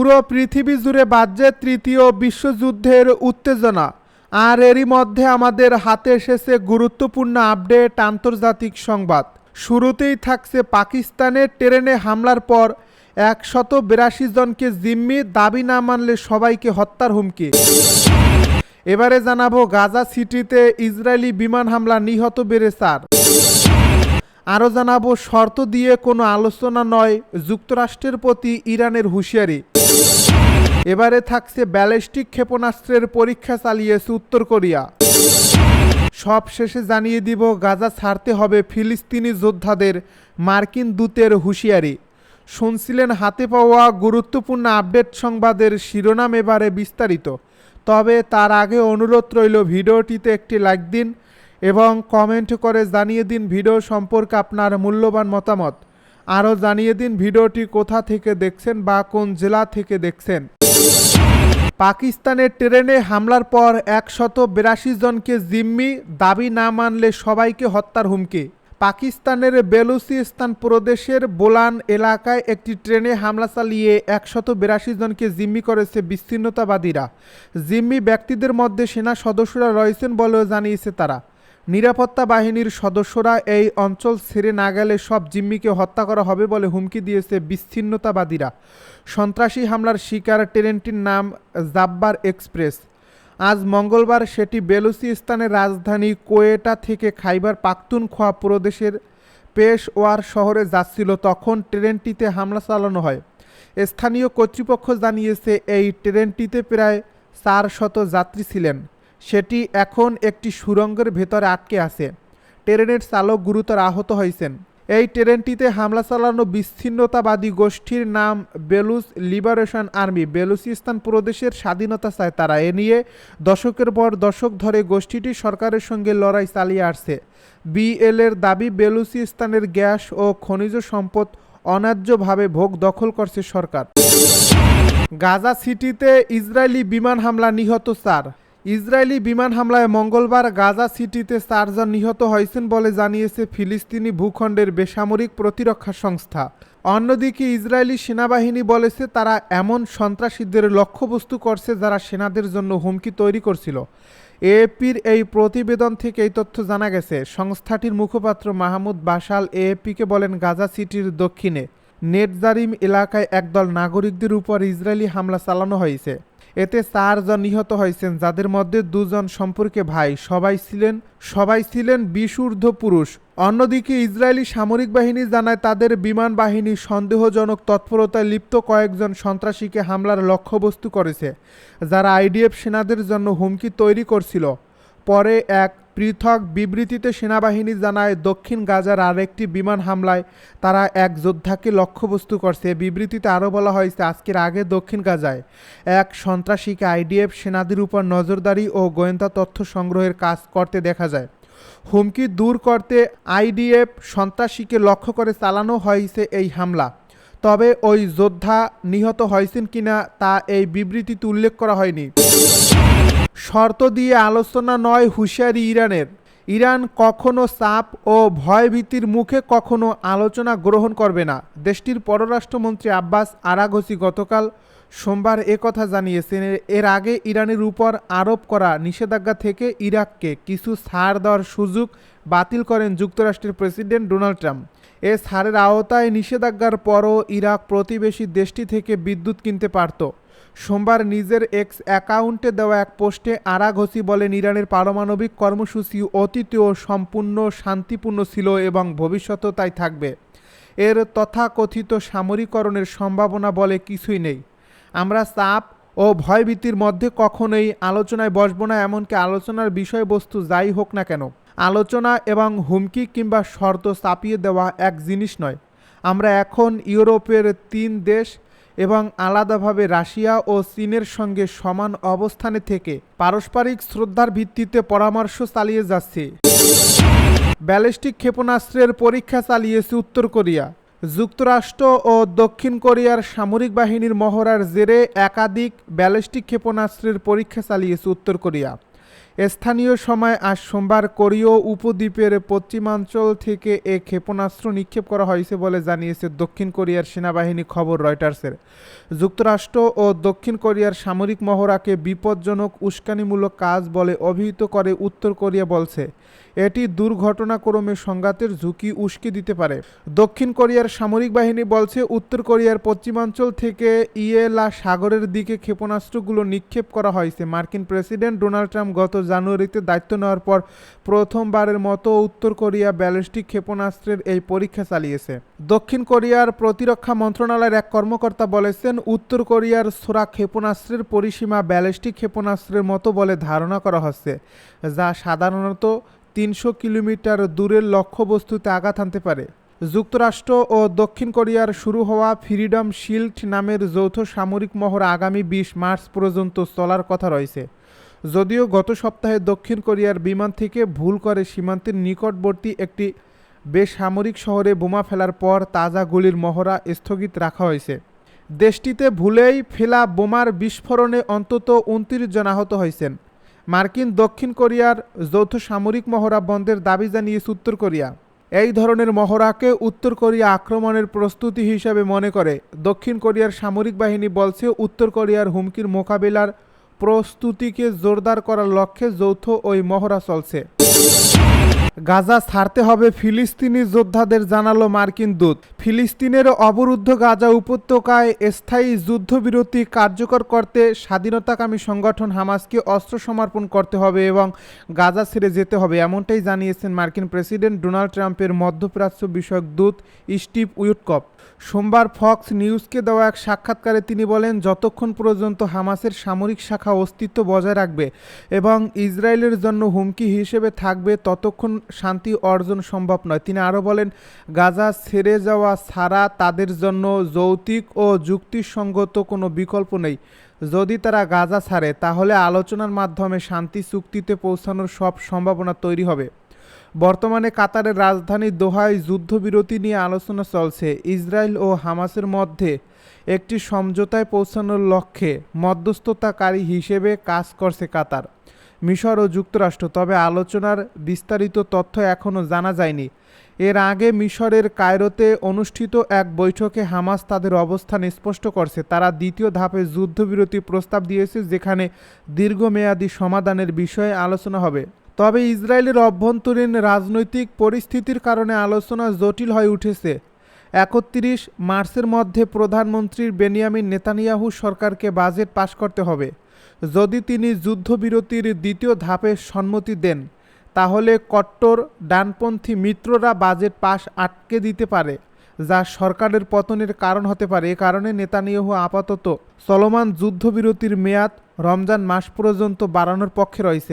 পুরো পৃথিবী জুড়ে বাজছে তৃতীয় বিশ্বযুদ্ধের উত্তেজনা। আর এরই মধ্যে আমাদের হাতে এসেছে গুরুত্বপূর্ণ আপডেট আন্তর্জাতিক সংবাদ। শুরুতেই থাকছে পাকিস্তানের ট্রেনে হামলার পর একশত বিরাশি জনকে জিম্মি, দাবি না মানলে সবাইকে হত্যার হুমকি। এবারে জানাব গাজা সিটিতে ইসরায়েলি বিমান হামলা নিহত বেড়ে চার আরও জানাব শর্ত দিয়ে কোনো আলোচনা নয় যুক্তরাষ্ট্রের প্রতি ইরানের হুঁশিয়ারি। এবারে থাকছে ব্যালিস্টিক ক্ষেপণাস্ত্রের পরীক্ষা চালিয়েছে উত্তর কোরিয়া। সব শেষে জানিয়ে দিব, গাজা ছাড়তে হবে ফিলিস্তিনি যোদ্ধাদের মার্কিন দূতের হুঁশিয়ারি। শুনছিলেন, হাতে পাওয়া গুরুত্বপূর্ণ আপডেট সংবাদের শিরোনাম এবারে বিস্তারিত। তবে তার আগে অনুরোধ রইল, ভিডিওটিতে একটি লাইক দিন এবং কমেন্ট করে জানিয়ে দিন, ভিডিও সম্পর্কে আপনার মূল্যবান মতামত। আরও জানিয়ে দিন ভিডিওটি কোথা থেকে দেখছেন বা কোন জেলা থেকে দেখছেন। পাকিস্তানের ট্রেনে হামলার পর একশত বিরাশি জনকে জিম্মি, দাবি না মানলে সবাইকে হত্যার হুমকি। পাকিস্তানের বেলুচিস্তান প্রদেশের বোলান এলাকায় একটি ট্রেনে হামলা চালিয়ে একশত বিরাশি জনকে জিম্মি করেছে বিচ্ছিন্নতাবাদীরা। জিম্মি ব্যক্তিদের মধ্যে সেনা সদস্যরা রয়েছেন বলেও জানিয়েছে তারা। নিরাপত্তা বাহিনীর সদস্যরা এই অঞ্চল ছেড়ে না গেলে সব জিম্মিকে হত্যা করা হবে বলে হুমকি দিয়েছে বিচ্ছিন্নতাবাদীরা। সন্ত্রাসী হামলার শিকার ট্রেনটির নাম জাব্বার এক্সপ্রেস। আজ মঙ্গলবার সেটি বেলুচিস্তানের রাজধানী কোয়েটা থেকে খাইবার পাখতুনখোয়া প্রদেশের পেশওয়ার শহরে যাচ্ছিল, তখন ট্রেনটিতে হামলা চালানো হয়। স্থানীয় কর্তৃপক্ষ জানিয়েছে, এই ট্রেনটিতে প্রায় চার শত যাত্রী ছিলেন। সেটি এখন একটি সুড়ঙ্গের ভেতরে আটকে আছে। ট্রেনের চালক গুরুতর আহত হয়েছেন। এই ট্রেনটিতে হামলা চালানো বিচ্ছিন্নতাবাদী গোষ্ঠীর নাম বেলুচ লিবারেশন আর্মি, বেলুচিস্তান প্রদেশের স্বাধীনতা চায় তারা। এ নিয়ে দশকের পর দশক ধরে গোষ্ঠীটি সরকারের সঙ্গে লড়াই চালিয়ে আসছে। বিএলের দাবি, বেলুচিস্তানের গ্যাস ও খনিজ সম্পদ অন্যায্যভাবে ভোগ দখল করছে সরকার। গাজা সিটিতে ইসরায়েলি বিমান হামলা নিহত চার। ইসরায়েলি বিমান হামলায় মঙ্গলবার গাজা সিটিতে চারজন নিহত হয়েছেন বলে জানিয়েছে ফিলিস্তিনি ভূখণ্ডের বেসামরিক প্রতিরক্ষা সংস্থা। অন্যদিকে ইসরায়েলি সেনাবাহিনী বলেছে তারা এমন সন্ত্রাসীদের লক্ষ্যবস্তু করছে যারা সেনাদের জন্য হুমকি তৈরি করছিল। এএপির এই প্রতিবেদন থেকে এই তথ্য জানা গেছে। সংস্থাটির মুখপাত্র মাহমুদ বাসাল এএপিকে বলেন, গাজা সিটির দক্ষিণে নেটজারিম এলাকায় একদল নাগরিকদের উপর ইসরায়েলি হামলা চালানো হয়েছে। এতে চারজন নিহত হয়েছেন, যাদের মধ্যে দুজন সম্পর্কে ভাই। সবাই ছিলেন সবাই ছিলেন বিশুর্ধ পুরুষ। অন্যদিকে ইসরায়েলি সামরিক বাহিনী জানায় তাদের বিমান বাহিনী সন্দেহজনক তৎপরতায় লিপ্ত কয়েকজন সন্ত্রাসীকে হামলার লক্ষ্যবস্তু করেছে, যারা আইডিএফ সেনাদের জন্য হুমকি তৈরি করছিল। পরে এক পৃথক বিবৃতিতে সেনাবাহিনী জানায়, দক্ষিণ গাজার আরেকটি বিমান হামলায় তারা এক যোদ্ধাকে লক্ষ্যবস্তু করছে। বিবৃতিতে আরও বলা হয়েছে, আজকের আগে দক্ষিণ গাজায় এক সন্ত্রাসীকে আইডিএফ সেনাদের উপর নজরদারি ও গোয়েন্দা তথ্য সংগ্রহের কাজ করতে দেখা যায়। হুমকি দূর করতে আইডিএফ সন্ত্রাসীকে লক্ষ্য করে চালানো হয়েছে এই হামলা। তবে ওই যোদ্ধা নিহত হয়েছেন কিনা তা এই বিবৃতিতে উল্লেখ করা হয়নি। শর্ত দিয়ে আলোচনা নয় হুঁশিয়ারি ইরানের। ইরান কখনো চাপ ও ভয়ভীতির মুখে কখনো আলোচনা গ্রহণ করবে না। দেশটির পররাষ্ট্রমন্ত্রী আব্বাস আরাঘসি গতকাল সোমবার কথা জানিয়েছেন। এর আগে ইরানের উপর আরোপ করা নিষেধাজ্ঞা থেকে ইরাককে কিছু ছাড় দেওয়ার সুযোগ বাতিল করেন যুক্তরাষ্ট্রের প্রেসিডেন্ট ডোনাল্ড ট্রাম্প। এ ছাড়ের আওতায় নিষেধাজ্ঞার পরও ইরাক প্রতিবেশী দেশটি থেকে বিদ্যুৎ কিনতে পারত। সোমবার নিজের এক্স অ্যাকাউন্টে দেওয়া এক পোস্টে আরাঘসি বলেন ইরানের পারমাণবিক কর্মসূচি অতীতেও সম্পূর্ণ শান্তিপূর্ণ ছিল এবং ভবিষ্যতেও তাই থাকবে। এর তথাকথিত সামরিকরণের সম্ভাবনা বলে কিছুই নেই। আমরা চাপ ও ভয়ভীতির মধ্যে কখনোই আলোচনায় বসবো না, এমনকি আলোচনার বিষয়বস্তু যাই হোক না কেন। আলোচনা এবং হুমকি কিংবা শর্ত চাপিয়ে দেওয়া এক জিনিস নয়। আমরা এখন ইউরোপের তিন দেশ এবং আলাদাভাবে রাশিয়া ও চীনের সঙ্গে সমান অবস্থানে থেকে পারস্পরিক শ্রদ্ধার ভিত্তিতে পরামর্শ চালিয়ে যাচ্ছে। ব্যালিস্টিক ক্ষেপণাস্ত্রের পরীক্ষা চালিয়েছে উত্তর কোরিয়া। যুক্তরাষ্ট্র ও দক্ষিণ কোরিয়ার সামরিক বাহিনীর মহড়ার জেরে একাধিক ব্যালিস্টিক ক্ষেপণাস্ত্রের পরীক্ষা চালিয়েছে উত্তর কোরিয়া। স্থানীয় সময় আজ সোমবার কোরীয় উপদ্বীপের পশ্চিমাঞ্চল থেকে এ ক্ষেপণাস্ত্র নিক্ষেপ করা হয়েছে বলে জানিয়েছে দক্ষিণ কোরিয়ার সেনাবাহিনী খবর রয়টার্সের। যুক্তরাষ্ট্র ও দক্ষিণ কোরিয়ার সামরিক মহড়াকে বিপজ্জনক উস্কানিমূলক কাজ বলে অভিহিত করে উত্তর কোরিয়া বলছে। এটি দুর্ঘটনাক্রমে সংঘাতের ঝুঁকি উস্কে দিতে পারে। দক্ষিণ কোরিয়ার সামরিক বাহিনী বলছে, উত্তর কোরিয়ার পশ্চিমাঞ্চল থেকে ইয়েলা সাগরের দিকে ক্ষেপণাস্ত্রগুলো নিক্ষেপ করা হয়েছে। মার্কিন প্রেসিডেন্ট ডোনাল্ড ট্রাম্প গত জানুয়ারিতে দায়িত্ব নেওয়ার পর প্রথমবারের মতো উত্তর কোরিয়া ব্যালিস্টিক ক্ষেপণাস্ত্রের এই পরীক্ষা চালিয়েছে। দক্ষিণ কোরিয়ার প্রতিরক্ষা মন্ত্রণালয়ের এক কর্মকর্তা বলেছেন, উত্তর কোরিয়ার সোরা ক্ষেপণাস্ত্রের পরিসীমা ব্যালিস্টিক ক্ষেপণাস্ত্রের মতো বলে ধারণা করা হচ্ছে, যা সাধারণত তিনশো কিলোমিটার দূরের লক্ষ্যবস্তুতে আঘাত আনতে পারে। যুক্তরাষ্ট্র ও দক্ষিণ কোরিয়ার শুরু হওয়া ফ্রিডম শিল্ড নামের যৌথ সামরিক মহড়া আগামী বিশ মার্চ পর্যন্ত চলার কথা রয়েছে। যদিও গত সপ্তাহে দক্ষিণ কোরিয়ার বিমান থেকে ভুল করে সীমান্তের নিকটবর্তী একটি বেসামরিক শহরে বোমা ফেলার পর তাজা গুলির মহড়া স্থগিত রাখা হয়েছে। দেশটিতে ভুলেই ফেলা বোমার বিস্ফোরণে অন্তত উনত্রিশ জন আহত হয়েছেন। মার্কিন দক্ষিণ কোরিয়ার যৌথ সামরিক মহড়া বন্ধের দাবি জানিয়েছে উত্তর কোরিয়া। এই ধরনের মহড়াকে উত্তর কোরিয়া আক্রমণের প্রস্তুতি হিসাবে মনে করে, দক্ষিণ কোরিয়ার সামরিক বাহিনী বলছে উত্তর কোরিয়ার হুমকির মোকাবিলার প্রস্তুতিকে জোরদার করার লক্ষ্যে যৌথ ওই মহড়া চলছে। গাজা ছাড়তে হবে ফিলিস্তিনি যোদ্ধাদের, জানালো মার্কিন দূত। ফিলিস্তিনের অবরুদ্ধ গাজা উপত্যকায় স্থায়ী যুদ্ধবিরতি কার্যকর করতে স্বাধীনতাকামী সংগঠন হামাসকে অস্ত্র সমর্পণ করতে হবে এবং গাজা ছেড়ে যেতে হবে, এমনটাই জানিয়েছেন মার্কিন প্রেসিডেন্ট ডোনাল্ড ট্রাম্পের মধ্যপ্রাচ্য বিষয়ক দূত স্টিভ উইটকপ সোমবার ফক্স নিউজকে দেওয়া এক সাক্ষাৎকারে তিনি বলেন, যতক্ষণ পর্যন্ত হামাসের সামরিক শাখা অস্তিত্ব বজায় রাখবে এবং ইসরায়েলের জন্য হুমকি হিসেবে থাকবে, ততক্ষণ শান্তি অর্জন সম্ভব নয়। তিনি আরও বলেন, গাজা ছেড়ে যাওয়া ছাড়া তাদের জন্য যৌতিক ও যুক্তিসঙ্গত কোনো বিকল্প নেই। যদি তারা গাজা ছাড়ে, তাহলে আলোচনার মাধ্যমে শান্তি চুক্তিতে পৌঁছানোর সব সম্ভাবনা তৈরি হবে। বর্তমানে কাতারের রাজধানী দোহায় যুদ্ধবিরতি নিয়ে আলোচনা চলছে। ইসরায়েল ও হামাসের মধ্যে একটি সমঝোতায় পৌঁছানোর লক্ষ্যে মধ্যস্থতাকারী হিসেবে কাজ করছে কাতার। মিশর ও যুক্তরাষ্ট্র, তবে আলোচনার বিস্তারিত তথ্য এখনও জানা যায়নি। এর আগে মিশরের কায়রোতে অনুষ্ঠিত এক বৈঠকে হামাস তাদের অবস্থান স্পষ্ট করছে। তারা দ্বিতীয় ধাপে যুদ্ধবিরতি প্রস্তাব দিয়েছে, যেখানে দীর্ঘমেয়াদী সমাধানের বিষয়ে আলোচনা হবে। তবে ইসরায়েলের অভ্যন্তরীণ রাজনৈতিক পরিস্থিতির কারণে আলোচনা জটিল হয়ে উঠেছে। একত্রিশ মার্চের মধ্যে প্রধানমন্ত্রীর বেনিয়ামিন নেতানিয়াহু সরকারকে বাজেট পাশ করতে হবে। যদি তিনি যুদ্ধবিরতির দ্বিতীয় ধাপে সম্মতি দেন, তাহলে কট্টর ডানপন্থী মিত্ররা বাজেট পাশ আটকে দিতে পারে, যা সরকারের পতনের কারণ হতে পারে। এ কারণে নেতানিয়াহু আপাতত চলমান যুদ্ধবিরতির মেয়াদ রমজান মাস পর্যন্ত বাড়ানোর পক্ষে রয়েছে